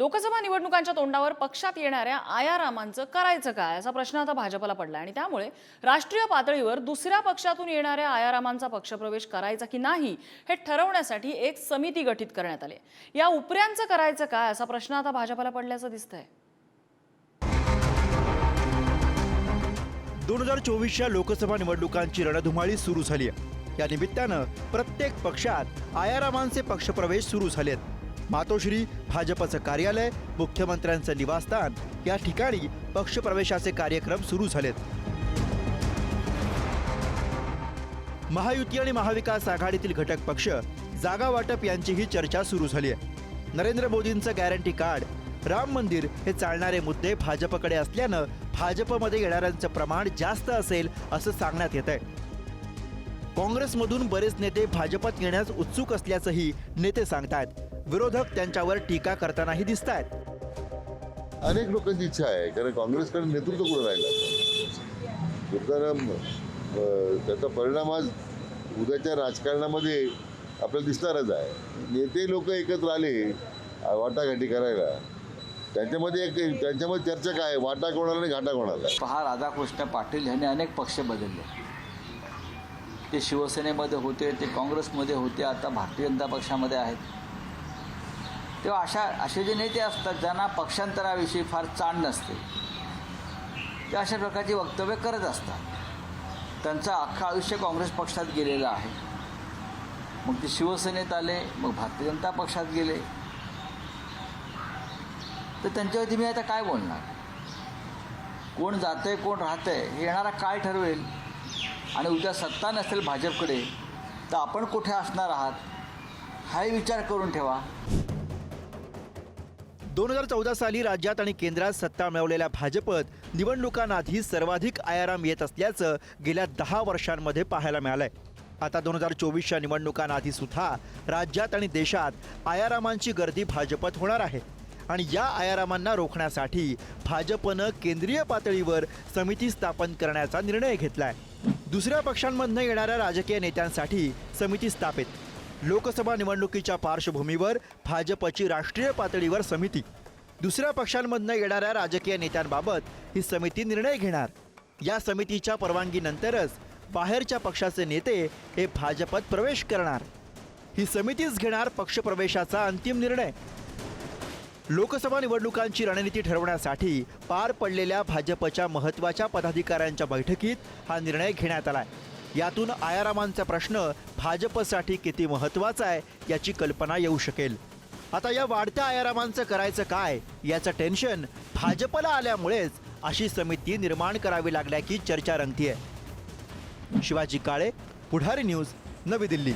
लोकसभा निवडणुकांच्या तोंडावर पक्षात येणाऱ्या आयारामांचं करायचं काय असा प्रश्न आता भाजपला पडला आणि त्यामुळे राष्ट्रीय पातळीवर दुसऱ्या पक्षातून येणाऱ्या आयारामांचा पक्षप्रवेश करायचा की नाही हे ठरवण्यासाठी एक समिती गठीत करण्यात आली या उपऱ्यांचं करायचं काय असा प्रश्न आता भाजपला पडल्याचं दिसतंय. दोन हजार चोवीसच्या लोकसभा निवडणुकांची रणधुमाळी सुरू झाली आहे. या निमित्तानं प्रत्येक पक्षात आयारामांचे पक्षप्रवेश सुरू झालेत. मातोश्री भाजपचं कार्यालय मुख्यमंत्र्यांचं निवासस्थान या ठिकाणी पक्षप्रवेशाचे कार्यक्रम सुरू झालेत. महायुती आणि महाविकास आघाडीतील घटक पक्ष जागा वाटप यांचीही चर्चा सुरू झाली आहे. नरेंद्र मोदींचं गॅरंटी कार्ड राम मंदिर हे चालणारे मुद्दे भाजपकडे असल्यानं भाजपमध्ये येणाऱ्यांचं प्रमाण जास्त असेल असं सांगण्यात येत आहे काँग्रेसमधून बरेच नेते भाजपात येण्यास उत्सुक असल्याचंही नेते सांगतायत. विरोधक त्यांच्यावर टीका करतानाही दिसत आहेत अनेक लोकांची इच्छा आहे कारण काँग्रेसकडे नेतृत्व कुठं राहिलं? त्याचा परिणाम आज उद्याच्या राजकारणामध्ये आपल्याला दिसणारच आहे. नेते लोक एकत्र आले वाटाघाटी करायला. त्यांच्यामध्ये एक त्यांच्यामध्ये चर्चा काय? वाटा कोणाला आणि घाटा कोणाला? पहा राधाकृष्ण पाटील यांनी अनेक पक्ष बदलले. ते शिवसेनेमध्ये होते ते काँग्रेसमध्ये होते आता भारतीय जनता पक्षामध्ये आहेत. तेव्हा अशा असे जे नेते असतात ज्यांना पक्षांतराविषयी फार चाण नसते ते अशा प्रकारची वक्तव्य करत असतात. त्यांचं अख्खं आयुष्य काँग्रेस पक्षात गेलेलं आहे. मग ते शिवसेनेत आले मग भारतीय जनता पक्षात गेले. तर त्यांच्यावरती मी आता काय बोलणार? कोण जातंय कोण राहतंय हे येणारा काय ठरवेल. आणि उद्या सत्ता नसेल भाजपकडे तर आपण कुठे असणार आहात? हाही विचार करून ठेवा. दोन हजार चौदा साली राज्यात आणि केंद्रात सत्ता मिळवलेल्या भाजपत निवडणुकांआधी सर्वाधिक आयाराम येत असल्याचं गेल्या दहा वर्षांमध्ये पाहायला मिळालंय. आता दोन हजार चोवीसच्या निवडणुकांआधी सुद्धा राज्यात आणि देशात आयारामांची गर्दी भाजपत होणार आहे. आणि या आयारामांना रोखण्यासाठी भाजपनं केंद्रीय पातळीवर समिती स्थापन करण्याचा निर्णय घेतलाय. दुसऱ्या पक्षांमधनं येणाऱ्या राजकीय नेत्यांसाठी समिती स्थापित. लोकसभा निवडणुकीच्या पार्श्वभूमीवर भाजपची राष्ट्रीय पातळीवर समिती. दुसऱ्या पक्षांमधनं येणाऱ्या राजकीय नेत्यांबाबत ही समिती निर्णय घेणार. या समितीच्या परवानगीनंतरच बाहेरच्या पक्षाचे नेते हे भाजपत प्रवेश करणार. ही समितीच घेणार पक्षप्रवेशाचा अंतिम निर्णय. लोकसभा निवडणुकांची रणनीती ठरवण्यासाठी पार पडलेल्या भाजपच्या महत्त्वाच्या पदाधिकाऱ्यांच्या बैठकीत हा निर्णय घेण्यात आला आहे यातून आयारामांचा प्रश्न भाजपसाठी किती महत्त्वाचा आहे याची कल्पना येऊ शकेल. आता या वाढत्या आयारामांचं करायचं काय याचं टेन्शन भाजपला आल्यामुळेच अशी समिती निर्माण करावी लागल्याची चर्चा रंगतीये. शिवाजी काळे पुढारी न्यूज नवी दिल्ली.